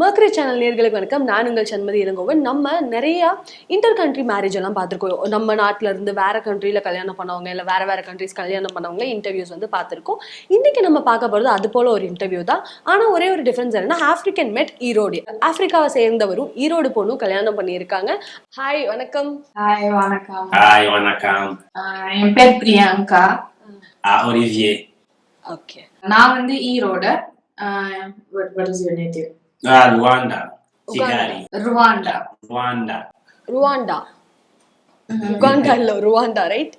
Mercury channel நேர்களுக்கு வணக்கம். நான் உங்கள் சண்மதி இளங்கோவன். நம்ம நிறைய இன்டர் கண்ட்ரி மேரேஜ் எல்லாம் பார்த்துருக்கோம். நம்ம நாட்டில இருந்து வேற கண்ட்ரியில் கல்யாணம் பண்ணவங்க இல்லை வேற வேற கண்ட்ரிஸ் கல்யாணம் பண்ணவங்க இன்டர்வியூஸ் வந்து பார்த்துருக்கோம். இன்னைக்கு நம்ம பார்க்க போகிறது அது போல ஒரு இன்டர்வியூ தான். ஆனால் ஒரே ஒரு டிஃபரன்ஸ் என்னன்னா ஆஃப்ரிக்கன் மெட் ஈரோடு ஆப்பிரிக்காவை சேர்ந்தவரும் ஈரோடு பொண்ணும் கல்யாணம் பண்ணியிருக்காங்க. ஹாய் வணக்கம். ஹாய் வணக்கம். ஹாய் வணக்கம். என் பேர் பிரியங்கா. ஓகே நான் வந்து Erode Rwanda Kigali Rwanda Rwanda Rwanda Uganda இல்லை Rwanda right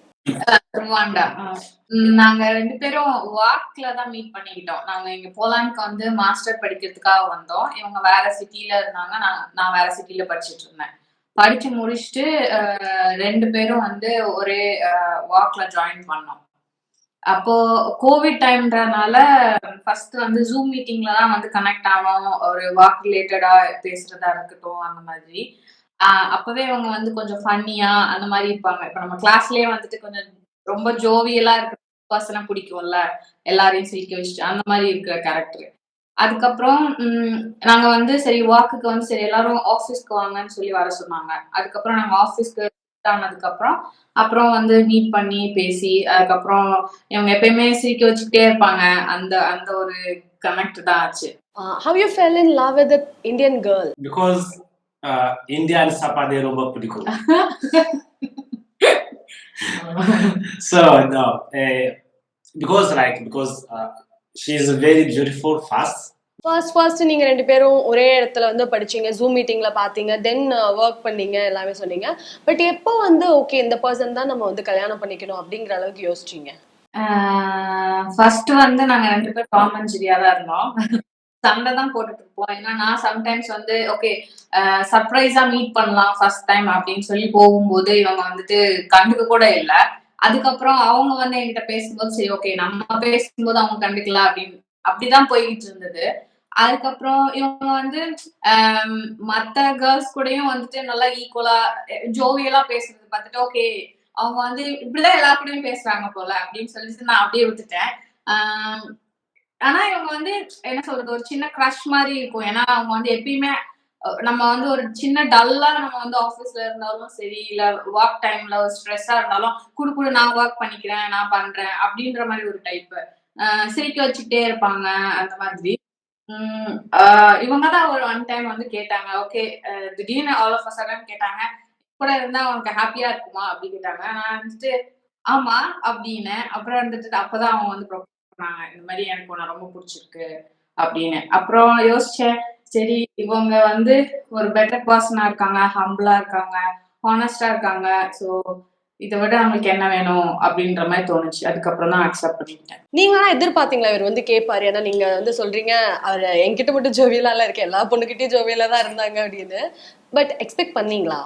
Rwanda ah um நாங்க ரெண்டு பேரும் வாக்ல தான் மீட் பண்ணிக்கிட்டோம். நாங்க இங்க போலான்க்கு வந்து மாஸ்டர் படிக்கிறதுக்காக வந்தோம். இவங்க வேற சிட்டில இருந்தாங்க. நான் நான் வேற சிட்டில படிச்சிட்டு இருந்தேன். படிச்சு முடிச்சுட்டு ஆஹ் ரெண்டு பேரும் வந்து ஒரே வாக்ல ஜாயின் பண்ணோம். அப்போ கோவிட் டைம்ன்றனால ஃபர்ஸ்ட் வந்து ஜூம் மீட்டிங்ல தான் வந்து கனெக்ட் ஆனோம். ஒரு வாக் ரிலேட்டடா பேசுறதா இருக்கட்டும் அந்த மாதிரி. அப்பவே அவங்க வந்து கொஞ்சம் ஃபன்னியா அந்த மாதிரி இருப்பாங்க. இப்ப நம்ம கிளாஸ்லயே வந்துட்டு கொஞ்சம் ரொம்ப ஜோவியலா இருக்கிற பர்சனை பிடிக்கும்ல. எல்லாரையும் சிரிக்க வச்சுட்டு அந்த மாதிரி இருக்கிற கேரக்டர் அதுக்கப்புறம் நாங்க வந்து சரி வாக்குக்கு வந்து சரி எல்லாரும் ஆஃபீஸ்க்கு வாங்கன்னு சொல்லி வர சொன்னாங்க. அதுக்கப்புறம் நாங்க ஆஃபீஸ்க்கு ஆனதுக்கு அப்புறம் அப்புறம் வந்து மீட் பண்ணி பேசி அதுக்கப்புறம் இவங்க எப்பயுமே சிரிக்க வச்சுக்கிட்டே இருப்பாங்க. அந்த அந்த ஒரு கனெக்ட் தான் ஆச்சு. How you fell in love with Indian girl because Indian சாப்பாடு ரொம்ப பிடிக்கும். So no uh, because like because uh, she is very beautiful fast. First first நீங்க ரெண்டு பேரும் ஒரே இடத்துல வந்து படிச்சீங்க ஜூம் மீட்டிங்ல பாத்தீங்க தென் ஒர்க் uh, பண்ணீங்க எல்லாமே சொன்னீங்க. பட் எப்போ வந்து ஓகே இந்த பர்சன் தான் நம்ம வந்து கல்யாணம் பண்ணிக்கணும் அப்படிங்கிற அளவுக்கு யோசிச்சீங்க? ஃபர்ஸ்ட் வந்து நாங்க ரெண்டு பேரும் டாம் அண்ட் ஜெரியா தான் இருந்தோம். சண்டை தான் போட்டுட்டு இருப்போம். ஏன்னா நான் சம்டைம்ஸ் வந்து ஓகே சர்ப்ரைஸா மீட் பண்ணலாம் ஃபர்ஸ்ட் டைம் அப்படின்னு சொல்லி போகும்போது இவங்க வந்துட்டு கண்டுக்க கூட இல்ல. அதுக்கப்புறம் அவங்க வந்து என்கிட்ட பேசும்போது சரி ஓகே நம்ம பேசும்போது அவங்க கண்டுக்கலாம் அப்படின்னு அப்படிதான் போய்கிட்டு இருந்தது. அதுக்கப்புறம் இவங்க வந்து மத்த கேர்ள்ஸ் கூடயும் வந்துட்டு நல்லா ஈக்குவலா ஜோவியலா பேசுறது பார்த்துட்டு ஓகே அவங்க வந்து இப்படிதான் எல்லா கூடயும் பேசுறாங்க போல அப்படின்னு சொல்லிட்டு நான் அப்படியே விட்டுட்டேன். ஆனா இவங்க வந்து என்ன சொல்றது ஒரு சின்ன க்ரஷ் மாதிரி இருக்கும். ஏன்னா அவங்க வந்து எப்பயுமே நம்ம வந்து ஒரு சின்ன டல்லா நம்ம வந்து ஆபீஸ்ல இருந்தாலும் சரி இல்ல ஒர்க் டைம்ல ஒரு ஸ்ட்ரெஸ்ஸா இருந்தாலும் குடு குடு நான் ஒர்க் பண்ணிக்கிறேன் நான் பண்றேன் அப்படின்ற மாதிரி ஒரு டைப் சிரிக்க வச்சுக்கிட்டே இருப்பாங்க அந்த மாதிரி. உம் ஆஹ் ஒரு ஒன் டைம் வந்து கேட்டாங்க ஓகே திடீர்னு ஆல் ஆஃப் சடன் கேட்டாங்க கூட இருந்தா அவனுக்கு ஹாப்பியா இருக்குமா? அப்படி கேட்டாங்க. நான் வந்துட்டு ஆமா அப்படின்னு. அப்புறம் வந்துட்டு அப்பதான் அவங்க வந்து ப்ரொபோஸ் பண்ணாங்க இந்த மாதிரி எனக்கு உன்னை ரொம்ப பிடிச்சிருக்கு அப்படின்னு. அப்புறம் யோசிச்சேன் சரி இவங்க வந்து ஒரு பெட்டர் பர்சனா இருக்காங்க ஹம்பிளா இருக்காங்க ஹானஸ்டா இருக்காங்க ஸோ இதை விட நம்மளுக்கு என்ன வேணும் அப்படின்ற மாதிரி தோணுச்சு. அதுக்கப்புறம் தான் அக்செப்ட் பண்ணிக்கிட்டேன். நீங்க ஆனா எதிர்பார்த்தீங்களா? இவர் வந்து கேட்பாரு. ஏன்னா நீங்க வந்து சொல்றீங்க அவர் என்கிட்ட மட்டும் ஜோவியலா இல்ல இருக்கு. எல்லா பொண்ணுகிட்டயும் ஜோவியலா தான் இருந்தாங்க அப்படின்னு. பட் எக்ஸ்பெக்ட் பண்ணீங்களா?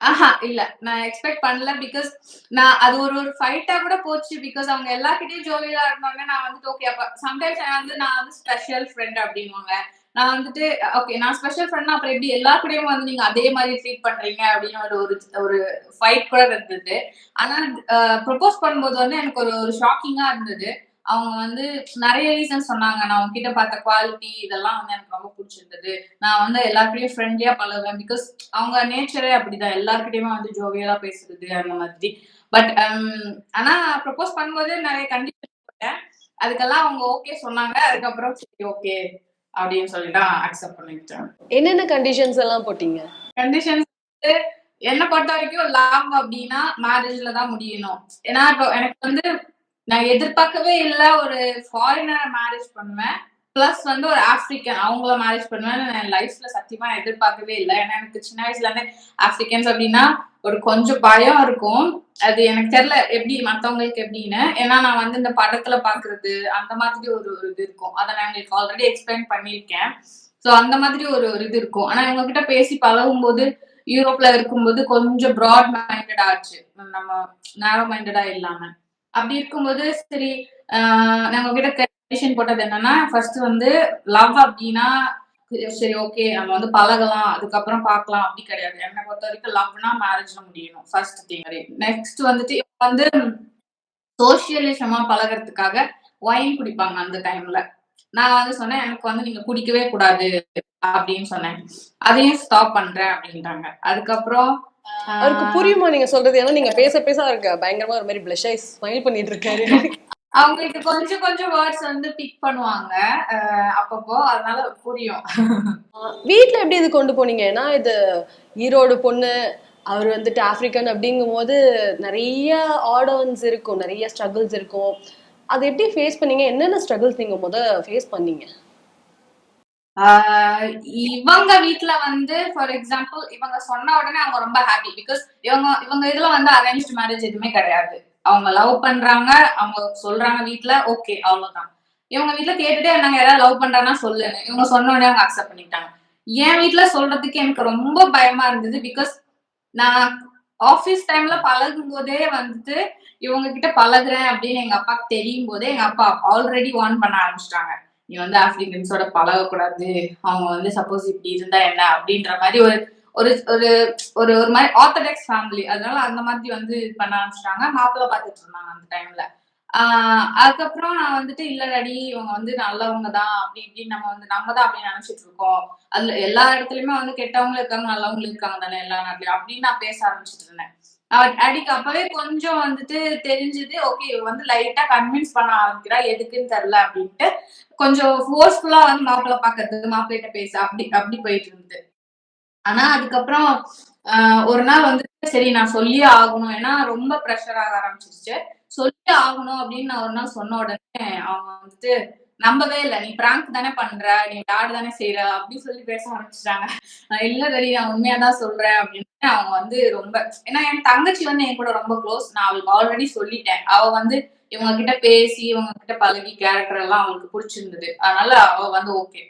ஆஹா இல்ல. நான் எக்ஸ்பெக்ட் பண்ணல பிகாஸ் நான் அது ஒரு ஒரு ஃபைட்டா கூட போச்சு. பிகாஸ் அவங்க எல்லார்கிட்டயும் ஜோலியா இருந்தாங்க. நான் வந்துட்டு ஓகே அப்ப சம்டைம்ஸ் வந்து நான் வந்து ஸ்பெஷல் ஃப்ரெண்ட் அப்படின்வாங்க நான் வந்துட்டு ஓகே நான் ஸ்பெஷல் ஃப்ரெண்ட்னா அப்புறம் எப்படி எல்லா கூடயும் வந்து நீங்க அதே மாதிரி ட்ரீட் பண்றீங்க அப்படின்னு ஒரு ஒரு ஒரு ஃபைட் கூட இருந்தது. ஆனா ப்ரொபோஸ் பண்ணும்போது வந்து எனக்கு ஒரு ஒரு ஷாக்கிங்கா இருந்தது. அவங்க வந்து நிறைய ரீசன் சொன்னாங்க. நான் உங்ககிட்ட பார்த்த குவாலிட்டி இதெல்லாம் வந்து எனக்கு ரொம்ப பிடிச்சிருந்தது. நான் வந்து எல்லாருக்கிட்டையும் ஃப்ரெண்ட்லியா பழகுவேன் பிகாஸ் அவங்க நேச்சரே அப்படிதான். எல்லாருக்கிட்டையுமே வந்து ஜோவியலா பேசுறது அந்த மாதிரி. பட் um, ஆனா ப்ரொபோஸ் பண்ணும்போது நிறைய கண்டிஷன் அதுக்கெல்லாம் அவங்க ஓகே சொன்னாங்க. அதுக்கப்புறம் சரி ஓகே அப்படின்னு சொல்லிட்டு அக்செப்ட் பண்ணிக்கிட்டேன். என்னென்ன கண்டிஷன்ஸ் எல்லாம் போட்டீங்க? கண்டிஷன்ஸ் என்னை பொறுத்த வரைக்கும் லவ் அப்படின்னா மேரேஜ்ல தான் முடியணும். ஏன்னா இப்போ எனக்கு வந்து நான் எதிர்பார்க்கவே இல்லை ஒரு ஃபாரினரை மேரேஜ் பண்ணுவேன். ப்ளஸ் வந்து ஒரு ஆப்பிரிக்கன் அவங்கள மேரேஜ் பண்ணுவேன்னு என் லைஃப்ல சத்தியமா எதிர்பார்க்கவே இல்லை. ஏன்னா எனக்கு சின்ன வயசுல இருந்தே ஆப்பிரிக்கன்ஸ் அப்படின்னா ஒரு கொஞ்சம் பயம் இருக்கும். அது எனக்கு தெரியல எப்படி மத்தவங்களுக்கு எப்படின்னு. ஏன்னா நான் வந்து இந்த படத்துல பாக்குறது அந்த மாதிரி ஒரு ஒரு இது இருக்கும். அதை நான் உங்களுக்கு ஆல்ரெடி எக்ஸ்பிளைன் பண்ணியிருக்கேன். ஸோ அந்த மாதிரி ஒரு ஒரு இது இருக்கும். ஆனா இவங்க கிட்ட பேசி பழகும் போது யூரோப்ல இருக்கும்போது கொஞ்சம் ப்ராட் மைண்டட் ஆச்சு. நம்ம நேரோ மைண்டடா இல்லாம. அப்படி இருக்கும்போது சரி ஆஹ் நாங்க கிட்ட கண்டிஷன் போட்டது என்னன்னா ஃபர்ஸ்ட் வந்து லவ் அப்படின்னா சரி ஓகே நம்ம வந்து பழகலாம் அதுக்கப்புறம் பார்க்கலாம் அப்படி கிடையாது. என்னை பொறுத்த வரைக்கும் லவ்னா மேரேஜ்ல முடியணும் ஃபர்ஸ்ட் திங் நெக்ஸ்ட் வந்துட்டு வந்து சோசியலிசமா பழகுறதுக்காக ஒயின் குடிப்பாங்க அந்த டைம்ல நான் வந்து சொன்னேன் எனக்கு வந்து நீங்க குடிக்கவே கூடாது அப்படின்னு சொன்னேன். அதையும் ஸ்டாப் பண்றேன் அப்படின்ட்டாங்க அதுக்கப்புறம் அவருக்கு புரியுமா நீங்க சொல்றது? ஏன்னா நீங்க பேச பேச அவருக்கு பயங்கரமா ஒரு மாதிரி பிளஷ் ஆகி ஸ்மைல் பண்ணிட்டு இருக்காரு. அவங்களுக்கு கொஞ்சம் கொஞ்சம் வேர்ட்ஸ் வந்து பிக் பண்ணுவாங்க. அப்பப்போ அதனால புரியும். வீட்ல எப்படி இது கொண்டு போனீங்க? ஏன்னா இது ஈரோடு பொண்ணு அவர் வந்துட்டு ஆப்பிரிக்கன் அப்படிங்கும் போது நிறைய ஆர்டர்ஸ் இருக்கும் நிறைய ஸ்ட்ரகிள்ஸ் இருக்கும். அது எப்படி ஃபேஸ் பண்ணீங்க? என்னென்ன ஸ்ட்ரகிள்ஸ் நீங்க முத ஃபேஸ் பண்ணீங்க? ஆஹ் இவங்க வீட்ல வந்து ஃபார் எக்ஸாம்பிள் இவங்க சொன்ன உடனே அவங்க ரொம்ப ஹாப்பி பிகாஸ் இவங்க இவங்க இதுல வந்து அரேஞ்ச் மேரேஜ் எதுவுமே கிடையாது. அவங்க லவ் பண்றாங்க அவங்க சொல்றாங்க வீட்ல ஓகே அவ்வளவுதான். இவங்க வீட்ல கேட்டுட்டே நாங்க யாராவது லவ் பண்றாங்கன்னா சொல்லுங்க இவங்க சொன்ன உடனே அவங்க அக்செப்ட் பண்ணிட்டாங்க. என் வீட்ல சொல்றதுக்கு எனக்கு ரொம்ப பயமா இருந்தது பிகாஸ் நான் ஆபீஸ் டைம்ல பழகும் போதே வந்துட்டு இவங்க கிட்ட பழகுறேன் அப்படின்னு எங்க அப்பாக்கு தெரியும் போதே எங்க அப்பா ஆல்ரெடி வார்ன் பண்ண ஆரம்பிச்சிட்டாங்க. நீ வந்து ஆப்பிரிக்கன்ஸோட பழகக்கூடாது. அவங்க வந்து சப்போஸ் இப்படி இருந்தா என்ன? அப்படின்ற மாதிரி ஒரு ஒரு ஒரு ஒரு ஒரு மாதிரி ஆர்த்தடாக்ஸ் ஃபேமிலி அதனால அந்த மாதிரி வந்து பண்ண ஆரம்பிச்சிட்டாங்க. மாப்பிள்ளை பார்த்துட்டு இருந்தாங்க அந்த டைம்ல ஆஹ் அதுக்கப்புறம் நான் வந்துட்டு இல்ல இவங்க வந்து நல்லவங்க தான் அப்படி இப்படின்னு நம்ம வந்து நம்ம தான் அப்படின்னு நினைச்சிட்டு இருக்கோம் அதுல எல்லா இடத்துலயுமே வந்து கெட்டவங்களும் இருக்காங்க நல்லவங்களும் இருக்காங்க தானே எல்லா நாட்டிலயும். அப்படின்னு நான் பேச ஆரம்பிச்சிட்டு இருந்தேன். அடிக்கு அப்பவே கொஞ்சம் வந்துட்டு தெரிஞ்சது ஓகே இவ வந்து லைட்டா கன்வின்ஸ் பண்ண ஆரம்பிக்கிறா. எதுக்குன்னு தெரியல அப்படின்ட்டு கொஞ்சம் ஃபோர்ஸ்ஃபுல்லா வந்து மாப்பிள்ள பாக்குறது மாப்பிள்ளைகிட்ட பேச அப்படி அப்படி போயிட்டு இருந்தது. ஆனா அதுக்கப்புறம் ஒரு நாள் வந்து சரி நான் சொல்லியே ஆகணும். ஏன்னா ரொம்ப ப்ரெஷர் ஆக ஆரம்பிச்சிருச்சு. சொல்லி ஆகணும் அப்படின்னு நான் ஒரு நாள் சொன்ன உடனே அவங்க வந்துட்டு நம்பவே இல்லை. நீ பிராங்க் தானே பண்ற. நீ விளையாடு தானே செய்யற அப்படின்னு சொல்லி பேச ஆரம்பிச்சிட்டாங்க. நான் இல்ல தெரியும் நான் உண்மையா தான் சொல்றேன். அப்படின்னு அவங்க வந்து ரொம்ப ஏன்னா என் தங்கச்சி வந்து என் கூட ரொம்ப க்ளோஸ் நான் அவளுக்கு ஆல்ரெடி சொல்லிட்டேன். அவ வந்து இவங்க கிட்ட பேசி இவங்க கிட்ட பழகி கேரக்டர் எல்லாம் அவளுக்கு பிடிச்சிருந்தது. அதனால அவ வந்து ஓகே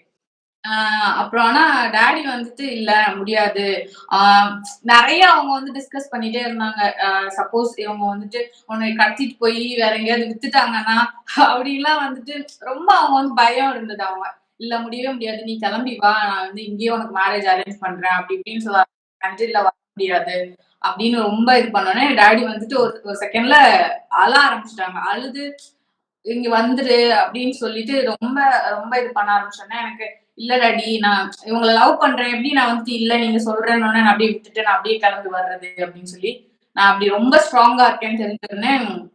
அப்புறம் ஆனா டாடி வந்துட்டு இல்ல முடியாது. ஆஹ் நிறைய அவங்க வந்து டிஸ்கஸ் பண்ணிட்டே இருந்தாங்க. சப்போஸ் இவங்க வந்துட்டு உன்னை கடத்திட்டு போய் வேற எங்கேயாவது வித்துட்டாங்கன்னா அப்படின்லாம் வந்துட்டு ரொம்ப அவங்க வந்து பயம் இருந்தது அவங்க. இல்ல முடியவே முடியாது. நீ கிளம்பி வா. நான் வந்து இங்கேயே உனக்கு மேரேஜ் அரேஞ்ச் பண்றேன். அப்படி இப்படின்னு சொல்ல கண்ட்ரில வர முடியாது. அப்படின்னு ரொம்ப இது பண்ணோன்னே டாடி வந்துட்டு ஒரு ஒரு செகண்ட்ல அழ ஆரம்பிச்சிட்டாங்க. அழுது இங்க வந்துரு அப்படின்னு சொல்லிட்டு ரொம்ப ரொம்ப இது பண்ண ஆரம்பிச்சோன்னே எனக்கு இல்ல நான் இவங்களை லவ் பண்றேன். எப்படி நான் வந்துட்டு இல்ல நீங்க சொல்றேன்னு நான் அப்படியே விட்டுட்டு நான் அப்படியே கிளம்பி வர்றது அப்படின்னு சொல்லி நான் அப்படி ரொம்ப ஸ்ட்ராங்கா இருக்கேன்னு தெரிஞ்சிருந்தேன்.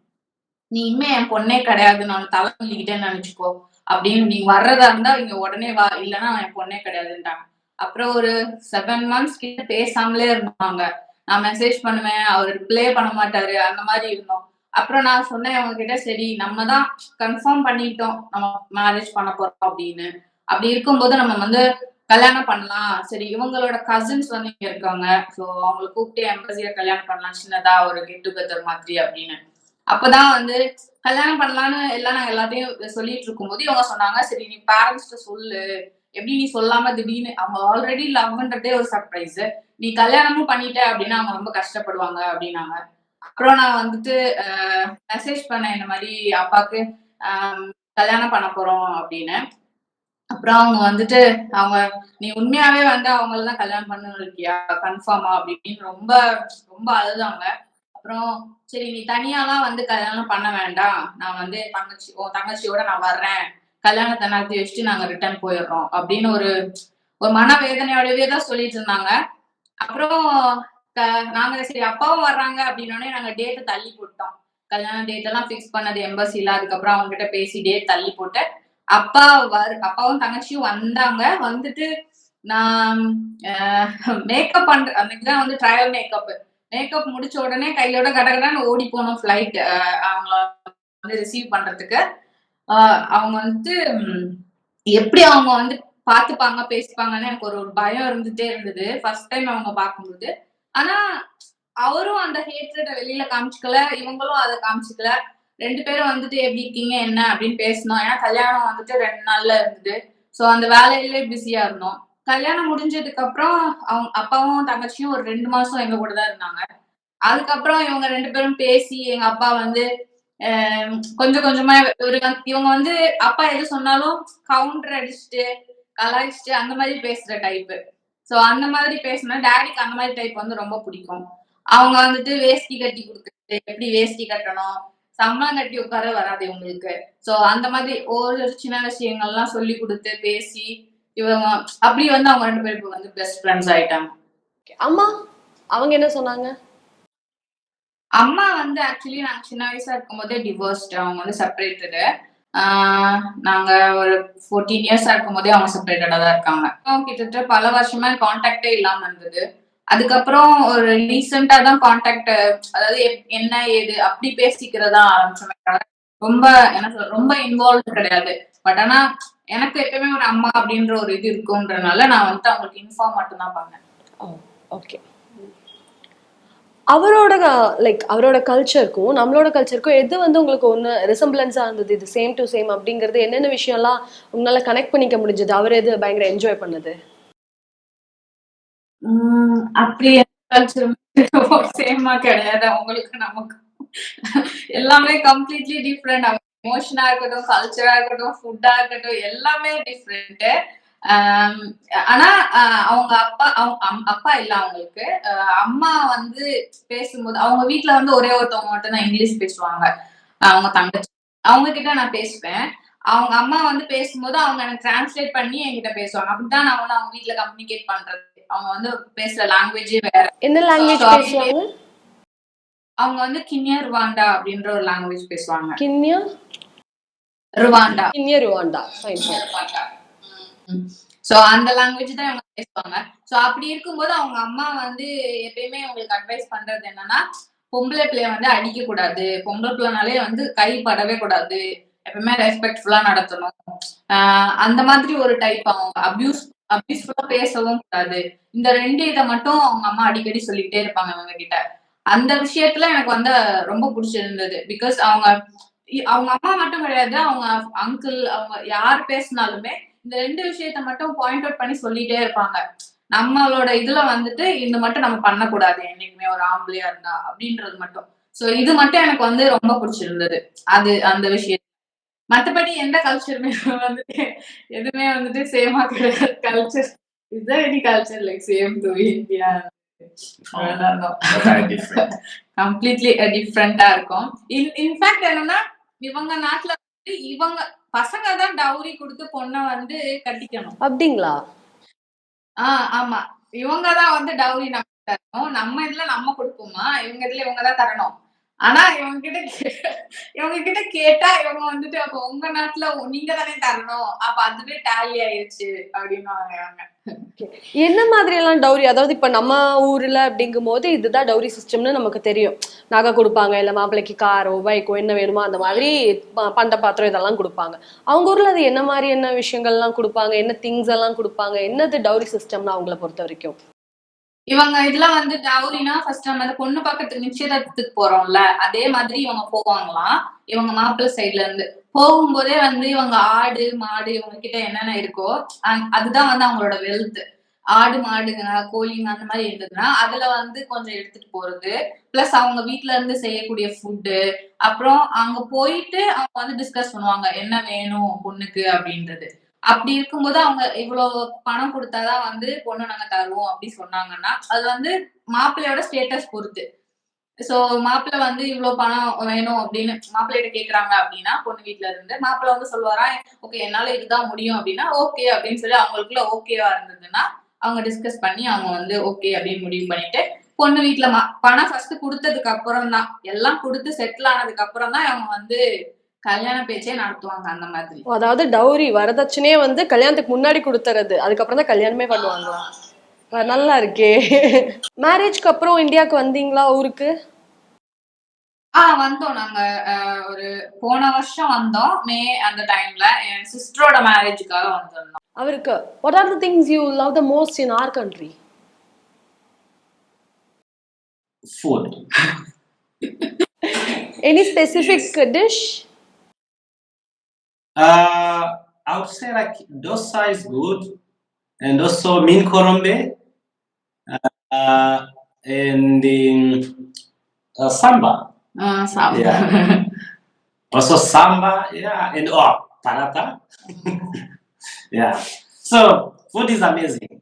நீ இனிமே என் பொண்ணே கிடையாது. நான் தலை சொல்லிக்கிட்டேன்னு நினைச்சுக்கோ. அப்படின்னு நீங்க வர்றதா இருந்தா இங்க உடனே வா. இல்லைன்னா என் பொண்ணே கிடையாதுன்ட்டாங்க. அப்புறம் ஒரு செவன் மந்த்ஸ் கிட்ட பேசாமலே இருந்தாங்க. நான் மெசேஜ் பண்ணுவேன். அவர் ரிப்ளே பண்ண மாட்டாரு. அந்த மாதிரி இருந்தோம். அப்புறம் நான் சொன்னேன் அவங்க கிட்ட சரி நம்ம தான் கன்ஃபார்ம் பண்ணிட்டோம் நம்ம மேரேஜ் பண்ண போறோம் அப்படின்னு. அப்படி இருக்கும்போது நம்ம வந்து கல்யாணம் பண்ணலாம். சரி இவங்களோட கசின்ஸ் வந்து இங்க இருக்காங்க. ஸோ அவங்களை கூப்பிட்டு எம்பசியில கல்யாணம் பண்ணலாம். சின்னதா ஒரு கெட் டுகெதர் மாதிரி அப்படின்னு. அப்பதான் வந்து கல்யாணம் பண்ணலாம்னு எல்லாம் நாங்க எல்லாத்தையும் சொல்லிட்டு இருக்கும்போது இவங்க சொன்னாங்க சரி நீ பேரண்ட்ஸ்ட சொல்லு. எப்படி நீ சொல்லாம திடீர்னு அவங்க ஆல்ரெடி லவ்ன்றதே ஒரு சர்ப்ரைஸ் நீ கல்யாணமும் பண்ணிட்ட அப்படின்னா அவங்க ரொம்ப கஷ்டப்படுவாங்க அப்படின்னாங்க. அப்புறம் நான் வந்துட்டு மெசேஜ் பண்ணேன் இந்த மாதிரி அப்பாக்கு ஆஹ் கல்யாணம் பண்ண போறோம் அப்படின்னு. அப்புறம் அவங்க வந்துட்டு அவங்க நீ உண்மையாவே வந்து அவங்கள தான் கல்யாணம் பண்ணணும் இருக்கியா? கன்ஃபார்மா அப்படி இப்படின்னு ரொம்ப ரொம்ப அழுதாங்க. அப்புறம் சரி நீ தனியாலாம் வந்து கல்யாணம் பண்ண வேண்டாம். நான் வந்து தங்கச்சி உன் தங்கச்சியோட நான் வர்றேன். கல்யாணத்தை நடத்தி வச்சுட்டு நாங்க ரிட்டர்ன் போயிடுறோம். அப்படின்னு ஒரு ஒரு மன வேதனையோடவே தான் சொல்லிட்டு இருந்தாங்க. அப்புறம் நாங்க சரி அப்பாவும் வர்றாங்க அப்படின்னோடனே நாங்க டேட்டை தள்ளி போட்டோம். கல்யாண டேட் எல்லாம் ஃபிக்ஸ் பண்ணது எம்பசில அதுக்கப்புறம் அவங்க கிட்ட பேசி டேட் தள்ளி போட்டு அப்பா வரு அப்பாவும் தங்கச்சியும் வந்தாங்க. வந்துட்டு நான் மேக்கப் பண்ற அன்னைக்குதான் வந்து ட்ரையல் மேக்கப் மேக்கப் முடிச்ச உடனே கையோட கடகடான்னு ஓடி போனோம் ஃபிளைட் அவங்கள வந்து ரிசீவ் பண்றதுக்கு. அவங்க வந்துட்டு எப்படி அவங்க வந்து பார்த்துப்பாங்க பேசிப்பாங்கன்னு எனக்கு ஒரு ஒரு பயம் இருந்துட்டே இருந்தது. ஃபர்ஸ்ட் டைம் அவங்க பார்க்கும்போது. ஆனா அவரும் அந்த ஹேட்ரட வெளியில காமிச்சுக்கல இவங்களும் அதை காமிச்சுக்கல. ரெண்டு பேரும் வந்துட்டு எப்படி இருக்கீங்க என்ன அப்படின்னு பேசினோம் ஏன்னா கல்யாணம் வந்துட்டு ரெண்டு நாள்ல இருந்தது. ஸோ அந்த வேலையிலே பிஸியா இருந்தோம். கல்யாணம் முடிஞ்சதுக்கு அப்புறம் அவங்க அப்பாவும் தங்கச்சியும் ஒரு ரெண்டு மாசம் எங்க கூட தான் இருந்தாங்க. அதுக்கப்புறம் இவங்க ரெண்டு பேரும் பேசி எங்க அப்பா வந்து கொஞ்சம் கொஞ்சமா ஒரு இவங்க வந்து அப்பா எது சொன்னாலும் கவுண்டர் அடிச்சுட்டு கலாய்ச்சிட்டு அந்த மாதிரி பேசுற டைப்பு ஸோ அந்த மாதிரி பேசினா டேடிக்கு அந்த மாதிரி டைப் வந்து ரொம்ப பிடிக்கும். அவங்க வந்துட்டு வேஷ்டி கட்டி கொடுக்குறது எப்படி வேஷ்டி கட்டணும் சம்பளம் கட்டி உட்கார வராது இவங்களுக்கு சோ அந்த மாதிரி ஒரு சின்ன விஷயங்கள்லாம் சொல்லி கொடுத்து பேசி இவங்க அப்படி வந்து அவங்க ரெண்டு பேரும் இப்ப வந்து பெஸ்ட் ஃப்ரெண்ட்ஸ் ஆயிட்டாங்க. அம்மா அவங்க என்ன சொன்னாங்க? அம்மா வந்து ஆக்சுவலி நாங்க சின்ன வயசா இருக்கும் போதே டிவோர்ஸ்ட் அவங்க வந்து செப்பரேட்டடு நாங்க ஒரு ஃபோர்டீன் இயர்ஸா இருக்கும் போதே அவங்க செப்பரேட்டடா தான் இருக்காங்க. கிட்டத்தட்ட பல வருஷமா கான்டாக்டே இல்லாம இருந்தது. அதுக்கப்புறம் ஒரு ரீசெண்டா தான் கான்டாக்ட் அதாவது என்ன ஏது அப்படி பேசிக்கிறதா ஆரம்பிச்சோம். ரொம்ப என்ன சொல்ற ரொம்ப இன்வால்வ் கிடையாது. பட் ஆனா எனக்கு எப்பவுமே ஒரு அம்மா அப்படின்ற ஒரு இது இருக்கும்ன்றனால நான் வந்துட்டு அவங்களுக்கு இன்ஃபார்ம் மட்டும் தான் பண்ணேன். ஓகே அவரோட லைக் அவரோட கல்ச்சருக்கும் நம்மளோட கல்ச்சருக்கும் எது வந்து உங்களுக்கு ஒன்று ரிசம்பிளன்ஸாக இருந்தது? இது சேம் டு சேம் அப்படிங்கிறது என்னென்ன விஷயம்லாம் உங்களால கனெக்ட் பண்ணிக்க முடிஞ்சது? அவர் எது பயங்கர என்ஜாய் பண்ணது? அப்படி கல்ச்சர் சேமா கிடையாது. அவங்களுக்கு நமக்கு எல்லாமே கம்ப்ளீட்லி டிஃப்ரெண்ட் எமோஷனா இருக்கட்டும் கல்ச்சரா இருக்கட்டும் ஃபுட்டா இருக்கட்டும் எல்லாமே டிஃப்ரெண்ட் ஆனா அவங்க அப்பா அவங்க அம்- அப்பா இல்ல அவங்களுக்கு. அம்மா வந்து பேசும்போது அவங்க வீட்ல வந்து ஒரே ஒருத்தவங்க மட்டும் தான் இங்கிலீஷ் பேசுவாங்க. அவங்க தங்கச்சி அவங்க கிட்ட நான் பேசுவேன். அவங்க அம்மா வந்து பேசும்போது அவங்க எனக்கு டிரான்ஸ்லேட் பண்ணி என்கிட்ட பேசுவாங்க. அப்படிதான் நான் வந்து அவங்க வீட்ல கம்யூனிகேட் பண்றது. அவங்க வந்து பேசுற லாங்குவேஜே வேற. என்ன லாங்குவேஜ் பேசுவாங்க? அவங்க வந்து கிண்ணியா ருவாண்டா அப்படின்ற ஒரு லாங்குவேஜ் பேசுவாங்க. Kinniya Rwanda Kinniya Rwanda so அந்த லாங்குவேஜ் தான் இவங்க பேசுவாங்க. சோ அப்படி இருக்கும்போது அவங்க அம்மா வந்து எப்பயுமே அவங்களுக்கு அட்வைஸ் பண்றது என்னன்னா பொம்பளை பிள்ளைய வந்து அடிக்க கூடாது. பொம்பளை பிள்ளைனாலே வந்து கை படவே கூடாது. எப்பவுமே ரெஸ்பெக்ட்ஃபுல்லா நடத்தணும். அந்த மாதிரி ஒரு டைப் அவங்க. அபியூஸ் அபியூஸ்ஃபுல்லா பேசவும் கூடாது. இந்த ரெண்டு இதை மட்டும் அவங்க அம்மா அடிக்கடி சொல்லிக்கிட்டே இருப்பாங்க அவங்க கிட்ட. அந்த விஷயத்துல எனக்கு வந்து ரொம்ப பிடிச்சிருந்தது. பிகாஸ் அவங்க இ- அவங்க அம்மா மட்டும் கிடையாது அவங்க அங்கிள் அவங்க யார் பேசினாலுமே இந்த ரெண்டு விஷயத்த மட்டும் பாயிண்ட் அவுட் பண்ணி சொல்லிட்டே இருப்பாங்க. நம்மளோட இதுல வந்துட்டு இது மட்டும் நம்ம பண்ணக்கூடாது என்னைக்குமே ஒரு ஆம்பளையா இருந்தா அப்படின்றது மட்டும். சோ இது மட்டும் எனக்கு வந்து ரொம்ப பிடிச்சிருந்தது. அது அந்த விஷயம் மத்தபடி எந்த கல்ச்சருமே வந்துட்டு எதுவுமே வந்துட்டு சேமா கிடையாது. Culture is any culture like same to India. Completely டிஃப்ரெண்டா இருக்கும். இன்ஃபேக்ட் என்னன்னா இவங்க நாட்டுல வந்து இவங்க பசங்க தான் டவுரி கொடுத்து பொண்ணை வந்து கட்டிக்கணும். அப்படிங்களா? ஆஹ் ஆமா. இவங்க தான் வந்து டவுரி நம்ம தரணும். நம்ம இதுல நம்ம கொடுப்போமா? இவங்க இதுல இவங்க தான் தரணும். ஆனா இவங்க கிட்ட இவங்க கிட்ட கேட்டா இவங்க வந்துட்டு அப்ப உங்க நாட்டுல நீங்க தானே தரணும். அப்ப அதுவே டேலி ஆயிருச்சு. அப்படின்னு என்ன மாதிரி எல்லாம் டௌரி? அதாவது இப்ப நம்ம ஊர்ல அப்படிங்கும் போது இதுதான் டௌரி சிஸ்டம்னு நமக்கு தெரியும். நகை கொடுப்பாங்க இல்ல மாப்பிள்ளைக்கு காரோ பைக்கோ என்ன வேணுமோ அந்த மாதிரி பண்ட பாத்திரம் இதெல்லாம் கொடுப்பாங்க. அவங்க ஊர்ல அது என்ன மாதிரி என்ன விஷயங்கள்லாம் கொடுப்பாங்க? என்ன திங்ஸ் எல்லாம் கொடுப்பாங்க? என்னது டௌரி சிஸ்டம்னு அவங்கள பொறுத்த வரைக்கும்? இவங்க இதுல வந்து டவுரினா ஃபர்ஸ்ட் நம்ம அந்த பொண்ணு பக்கத்துக்கு நிச்சயதார்த்தத்துக்கு போறோம்ல அதே மாதிரி இவங்க போவாங்களாம். இவங்க மாப்பிள்ளை சைடுல இருந்து. போகும்போதே வந்து இவங்க ஆடு மாடு இவங்க கிட்ட என்னென்ன இருக்கோ அதுதான் வந்து அவங்களோட வெல்த் ஆடு மாடுங்க கோழிங்க அந்த மாதிரி இருந்ததுன்னா அதுல வந்து கொஞ்சம் எடுத்துட்டு போறது. பிளஸ் அவங்க வீட்ல இருந்து செய்யக்கூடிய ஃபுட்டு அப்புறம் அங்க போயிட்டு அவங்க வந்து டிஸ்கஸ் பண்ணுவாங்க என்ன வேணும் பொண்ணுக்கு? அப்படின்றது. அப்படி இருக்கும்போது அவங்க இவ்வளவு பணம் கொடுத்தாதான் வந்து பொண்ணு நாங்க தருவோம் அப்படி சொன்னாங்கன்னா அது வந்து மாப்பிள்ளையோட ஸ்டேட்டஸ் பொறுத்து. சோ மாப்பிள்ளை வந்து இவ்வளவு பணம் வேணும் அப்படின்னு மாப்பிள்ளைகிட்ட கேக்குறாங்க அப்படின்னா பொண்ணு வீட்டுல இருந்து மாப்பிள்ளை வந்து சொல்லுவாரா ஓகே என்னால இதுதான் முடியும் அப்படின்னா ஓகே அப்படின்னு சொல்லி அவங்களுக்குள்ள ஓகேவா இருந்ததுன்னா அவங்க டிஸ்கஸ் பண்ணி அவங்க வந்து ஓகே அப்படின்னு முடிவு பண்ணிட்டு பொண்ணு வீட்டுல மா- பணம் ஃபர்ஸ்ட் கொடுத்ததுக்கு அப்புறம் தான் எல்லாம் கொடுத்து செட்டில் ஆனதுக்கு அப்புறம் தான் அவங்க வந்து கல்யாண பேச்சே நடத்துவாங்க அந்த மாதிரி. அதாவது டவுரி வரதட்சணையே வந்து கல்யாணத்துக்கு முன்னாடி கொடுத்துறது. அதுக்கப்புறம் தான் கல்யாணமே பண்ணுவாங்களா? நல்லா இருக்கே. மேரேஜ்க்கு அப்புறம் இந்தியாவுக்கு வந்தீங்களா ஊருக்கு? ஆ வந்தோம் நாங்க. அஹ், ஒரு போன வருஷம் வந்தோம். மே அந்த டைம்ல என் சிஸ்டரோட மேரேஜுக்காக வந்திருந்தோம். அவருக்கு what are the things you love the most in our country Food. Any specific dish Uh, I would say like Dosa is good, and also Min Korombe, uh, uh and in, uh, Samba. Uh, Samba. Yeah. also Samba, yeah, and oh, Parata. yeah. So food is amazing.